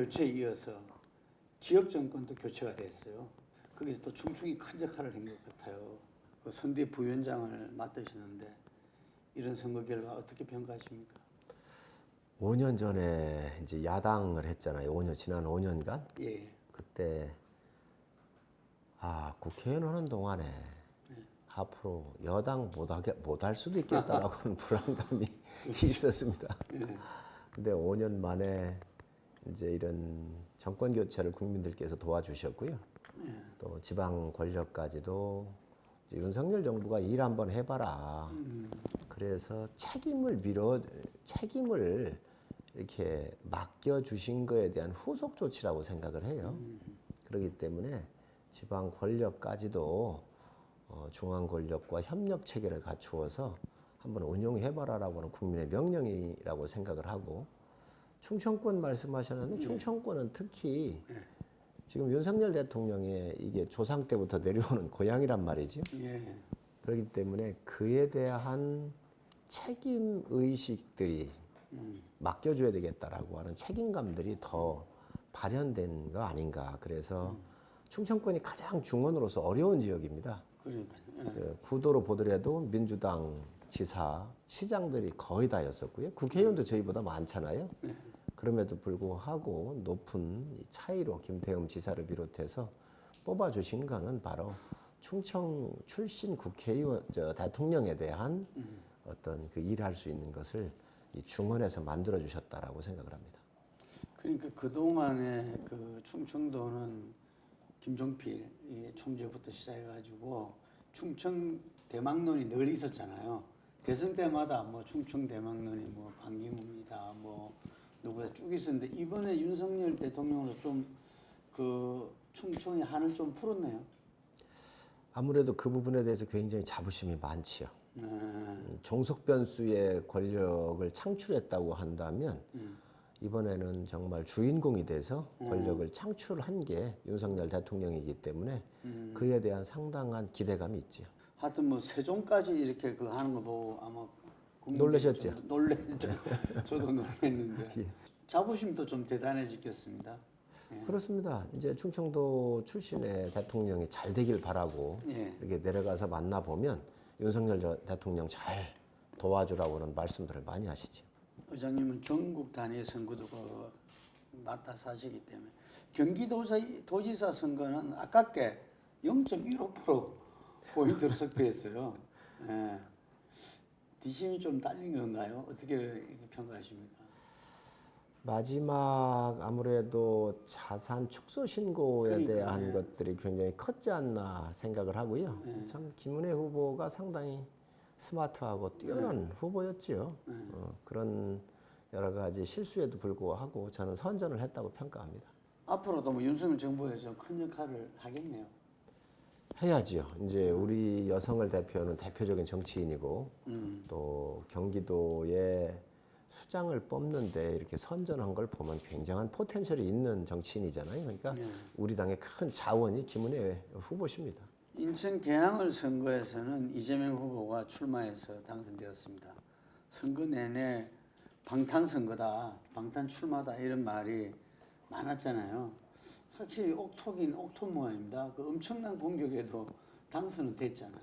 교체에 이어서 지역 정권도 교체가 됐어요. 거기서 또 충충이 큰 역할을 한 것 같아요. 그 선대 부위원장을 맡으시는데 이런 선거 결과 어떻게 평가하십니까? 5년 전에 이제 야당을 했잖아요. 5년 지난 5년간 예, 그때 아 국회의원 하는 동안에 앞으로 여당 못하게 못할 수도 있겠다라고는 불안감이 있었습니다. 예, 근데 5년 만에 이제 이런 정권 교체를 국민들께서 도와주셨고요. 또 지방 권력까지도 윤석열 정부가 일 한번 해봐라. 그래서 책임을 밀어 책임을 이렇게 맡겨 주신 거에 대한 후속 조치라고 생각을 해요. 그렇기 때문에 지방 권력까지도 어, 중앙 권력과 협력 체계를 갖추어서 한번 운용해봐라라고는 국민의 명령이라고 생각을 하고 충청권 말씀하셨는데 충청권은 특히 지금 윤석열 대통령의 이게 조상 때부터 내려오는 고향이란 말이죠. 예, 그렇기 때문에 그에 대한 책임 의식들이 맡겨줘야 되겠다라고 하는 책임감들이 더 발현된 거 아닌가. 그래서 충청권이 가장 중원으로서 어려운 지역입니다. 그러니까요. 예. 그 구도로 보더라도 민주당 지사, 시장들이 거의 다였었고요. 국회의원도 저희보다 많잖아요. 그럼에도 불구하고 높은 이 차이로 김태흠 지사를 비롯해서 뽑아주신 거는 바로 충청 출신 국회의원, 저 대통령에 대한 어떤 그 일할 수 있는 것을 이 중원에서 만들어 주셨다라고 생각을 합니다. 그러니까 그 동안에 그 충청도는 김종필 이 총재부터 시작해가지고 충청 대망론이 늘 있었잖아요. 대선 때마다 뭐 충청 대망론이 뭐 반기문이다 뭐 누구다 쭉 있었는데 이번에 윤석열 대통령으로 좀그 충청의 한을 좀 풀었네요. 아무래도 그 부분에 대해서 굉장히 자부심이 많지요. 네. 음, 종속 변수의 권력을 창출했다고 한다면 이번에는 정말 주인공이 돼서 권력을 창출한 게 윤석열 대통령이기 때문에 그에 대한 상당한 기대감이 있지요. 하여튼 뭐 세종까지 이렇게 그 하는 거 보고 아마 놀라셨죠? 좀 놀랬죠. 저도 놀랐는데 자부심도 좀 대단해지겠습니다. 예. 그렇습니다. 이제 충청도 출신의 대통령이 잘 되길 바라고 예. 이렇게 내려가서 만나 보면 윤석열 저- 대통령 잘 도와주라고는 말씀들을 많이 하시죠. 의장님은 전국 단위 선거도 그 맡아서 하시기 때문에 경기도지사 도지사 선거는 아깝게 0.15% 포인트로 석패했어요. 예. 뒷심이 좀 딸린 건가요? 어떻게 평가하십니까? 마지막 아무래도 자산 축소 신고에 그러니까요. 대한 것들이 굉장히 컸지 않나 생각을 하고요. 네. 참 김은혜 후보가 상당히 스마트하고 뛰어난 네. 후보였지요. 어, 그런 여러 가지 실수에도 불구하고 저는 선전을 했다고 평가합니다. 앞으로도 뭐 윤석열 정부에서 큰 역할을 하겠네요. 해야지요. 이제 우리 여성을 대표하는 대표적인 정치인이고 음. 또 경기도의 수장을 뽑는데 이렇게 선전한 걸 보면 굉장한 포텐셜이 있는 정치인이잖아요. 그러니까 네. 우리 당의 큰 자원이 김은혜 후보십니다. 인천 계양을 선거에서는 이재명 후보가 출마해서 당선되었습니다. 선거 내내 방탄 선거다, 방탄 출마다 이런 말이 많았잖아요. 확실히 옥토긴 옥토 모양입니다. 그 엄청난 공격에도 당선은 됐잖아요.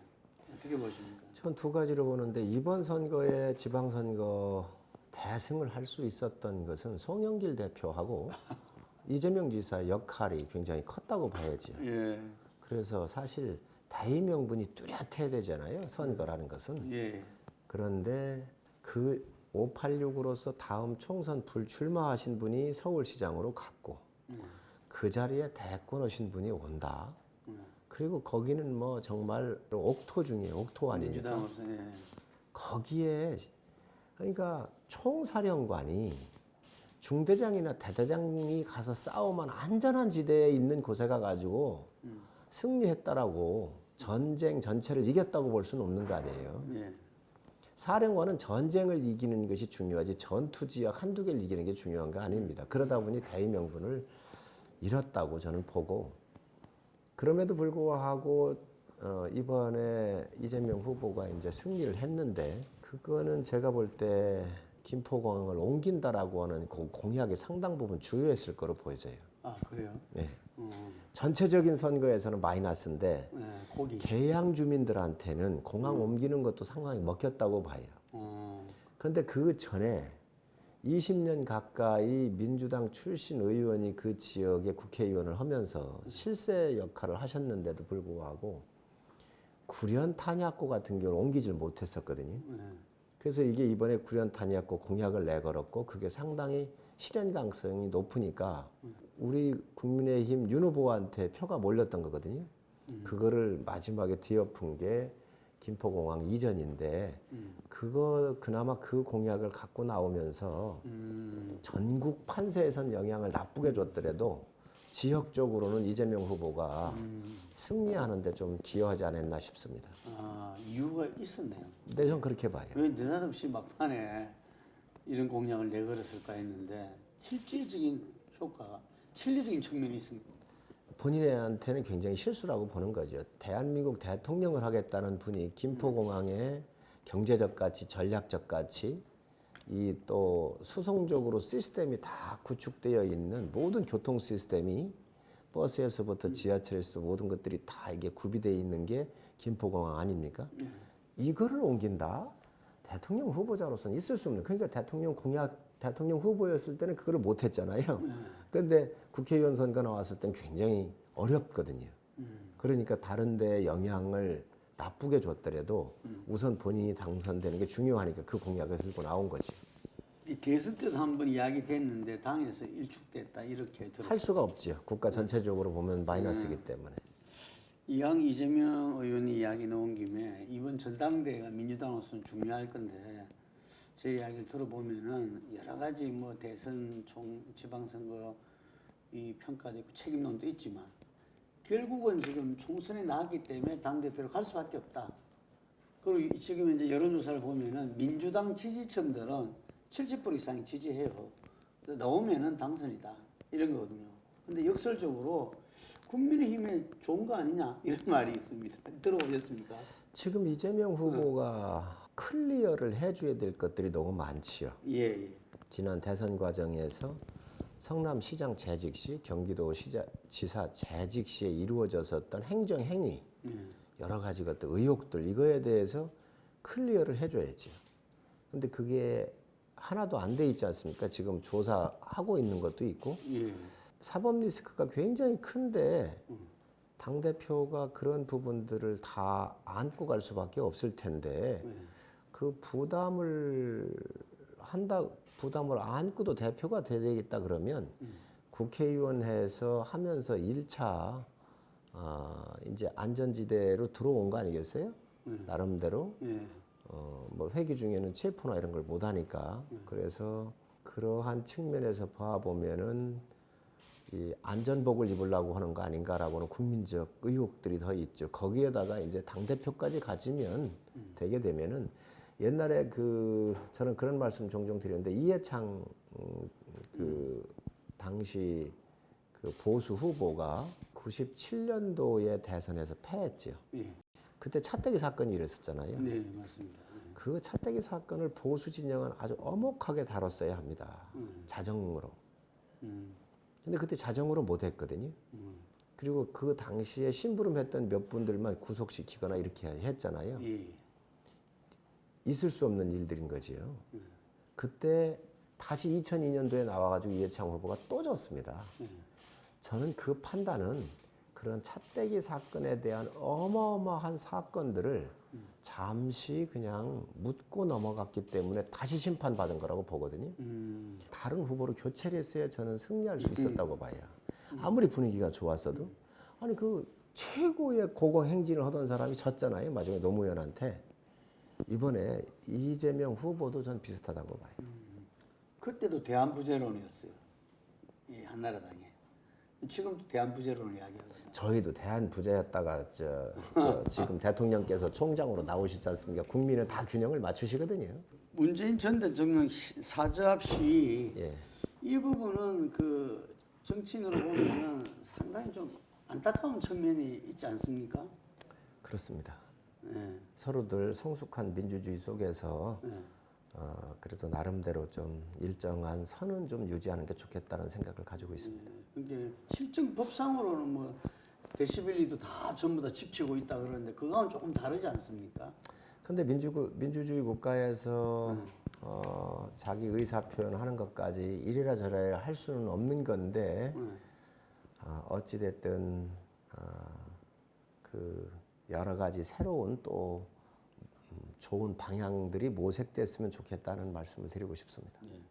어떻게 보십니까? 전 두 가지로 보는데 이번 선거에 지방선거 대승을 할 수 있었던 것은 송영길 대표하고 이재명 지사 역할이 굉장히 컸다고 봐야지. 예, 그래서 사실 대의명분이 뚜렷해야 되잖아요. 선거라는 것은. 예, 그런데 그 586으로서 다음 총선 불출마하신 분이 서울시장으로 갔고 그 자리에 대권 오신 분이 온다. 그리고 거기는 뭐 정말 옥토 중에 옥토 아닙니까? 예. 거기에 그러니까 총사령관이 중대장이나 대대장이 가서 싸우면 안전한 지대에 있는 곳에 가가지고 승리했다라고 전쟁 전체를 이겼다고 볼 수는 없는 거 아니에요. 예. 사령관은 전쟁을 이기는 것이 중요하지 전투 지역 한두 개를 이기는 게 중요한 거 아닙니다. 그러다 보니 대의 명분을 잃었다고 저는 보고 그럼에도 불구하고 어, 이번에 이재명 후보가 이제 승리를 했는데 그거는 제가 볼 때 김포공항을 옮긴다라고 하는 그 공약이 상당 부분 주요했을 거로 보여져요. 아 그래요? 네. 어, 전체적인 선거에서는 마이너스인데 네, 거기. 개양 주민들한테는 공항 옮기는 것도 상당히 먹혔다고 봐요. 어, 그런데 그 전에 20년 가까이 민주당 출신 의원이 그 지역의 국회의원을 하면서 실세 역할을 하셨는데도 불구하고 구련 탄약고 같은 경우는 옮기질 못했었거든요. 네. 그래서 이게 이번에 구련 탄약고 공약을 내걸었고 그게 상당히 실현 가능성이 높으니까 우리 국민의힘 윤 후보한테 표가 몰렸던 거거든요. 그거를 마지막에 뒤엎은 게 김포공항 이전인데 그거 그나마 그 공약을 갖고 나오면서 음, 전국 판세에선 영향을 나쁘게 줬더라도 지역적으로는 이재명 후보가 승리하는데 좀 기여하지 않았나 싶습니다. 아 이유가 있었네요. 네, 전 그렇게 봐요. 왜 느닷없이 막판에 이런 공약을 내걸었을까 했는데 실질적인 효과가 실리적인 측면이 있습니다. 본인한테는 굉장히 실수라고 보는 거죠. 대한민국 대통령을 하겠다는 분이 김포공항에 경제적 가치, 전략적 가치, 이 또 수송적으로 시스템이 다 구축되어 있는 모든 교통 시스템이 버스에서부터 지하철에서 모든 것들이 다 이게 구비되어 있는 게 김포공항 아닙니까? 이거를 옮긴다? 대통령 후보자로서는 있을 수 없는 그러니까 대통령 공약 대통령 후보였을 때는 그거를 못 했잖아요. 근데 국회의원 선거 나왔을 땐 굉장히 어렵거든요. 그러니까 다른 데 영향을 나쁘게 줬더라도 우선 본인이 당선되는 게 중요하니까 그 공약을 들고 나온 거지. 이 대선 때도 한 번 이야기 됐는데 당에서 일축됐다 이렇게 들었어요. 할 수가 없지요. 국가 전체적으로 보면 마이너스이기 때문에. 이왕 이재명 의원이 이야기 나온 김에 이번 전당대회가 민주당으로서는 중요할 건데 제 이야기를 들어보면은 여러 가지 뭐 대선 총 지방선거 이 평가도 있고 책임론도 있지만 결국은 지금 총선에 나왔기 때문에 당 대표로 갈 수밖에 없다. 그리고 이- 지금 이제 여론조사를 보면은 민주당 지지층들은 70% 이상이 지지해요. 나오면은 당선이다 이런 거거든요. 근데 역설적으로 국민의힘에 좋은 거 아니냐 이런 말이 있습니다. 들어보셨습니까? 지금 이재명 후보가 클리어를 해줘야 될 것들이 너무 많지요. 예, 예. 지난 대선 과정에서 성남시장 재직 시 경기도 시자, 지사 재직 시에 이루어졌었던 행정 행위 예. 여러 가지 것들 의혹들 이거에 대해서 클리어를 해줘야죠. 근데 그게 하나도 안 돼 있지 않습니까? 지금 조사하고 있는 것도 있고 예. 사법 리스크가 굉장히 큰데 당 대표가 그런 부분들을 다 안고 갈 수밖에 없을 텐데 예. 그 부담을 한다 부담을 안고도 대표가 되겠다 그러면 국회의원회에서 하면서 1차 아, 이제 안전지대로 들어온 거 아니겠어요? 나름대로 예. 어, 뭐 회기 중에는 체포나 이런 걸 못 하니까 그래서 그러한 측면에서 봐 보면은 이 안전복을 입으려고 하는 거 아닌가라고는 국민적 의혹들이 더 있죠. 거기에다가 이제 당 대표까지 가지면 되게 되면은 옛날에 그 저는 그런 말씀 종종 드렸는데 이해창 음, 그 당시 그 보수 후보가 97년도에 대선에서 패했죠. 예. 그때 차떼기 사건이 일었었잖아요. 네, 맞습니다. 그 차떼기 사건을 보수 진영은 아주 엄혹하게 다뤘어야 합니다. 자정으로. 음, 근데 그때 자정으로 못 했거든요. 음. 그리고 그 당시에 심부름했던 몇 분들만 구속시키거나 이렇게 했잖아요. 예. 있을 수 없는 일들인 거지요. 그때 다시 2002년도에 나와가지고 이해창 후보가 또 졌습니다. 저는 그 판단은 그런 차떼기 사건에 대한 어마어마한 사건들을 잠시 그냥 묻고 넘어갔기 때문에 다시 심판받은 거라고 보거든요. 음, 다른 후보로 교체를 했어야 저는 승리할 수 있었다고 봐요. 아무리 분위기가 좋았어도. 아니 그 최고의 고공 행진을 하던 사람이 졌잖아요. 마지막에 노무현한테. 이번에 이재명 후보도 전 비슷하다고 봐요. 그때도 대한부재론이었어요. 이 한나라당에. 지금도 대한부재론을 이야기하거든요. 저희도 대한 부자였다가 저, 저 지금 대통령께서 총장으로 나오시지 않습니까? 국민은 다 균형을 맞추시거든요. 문재인 전 대통령 시- 사저합 시위 예. 이 부분은 그 정치인으로 보면은 상당히 좀 안타까운 측면이 있지 않습니까? 그렇습니다. 예, 서로들 성숙한 민주주의 속에서 예. 어, 그래도 나름대로 좀 일정한 선은 좀 유지하는 게 좋겠다는 생각을 가지고 있습니다. 이게 실정 법상으로는 뭐 데시벨리도 다 전부 다 지키고 있다 그러는데 그거는 조금 다르지 않습니까? 근데 민주 민주주의 국가에서 어, 자기 의사 표현하는 것까지 이래라 저래라 할 수는 없는 건데 네. 어, 어찌 됐든 어, 그 여러 가지 새로운 또 음, 좋은 방향들이 모색됐으면 좋겠다는 말씀을 드리고 싶습니다. 예.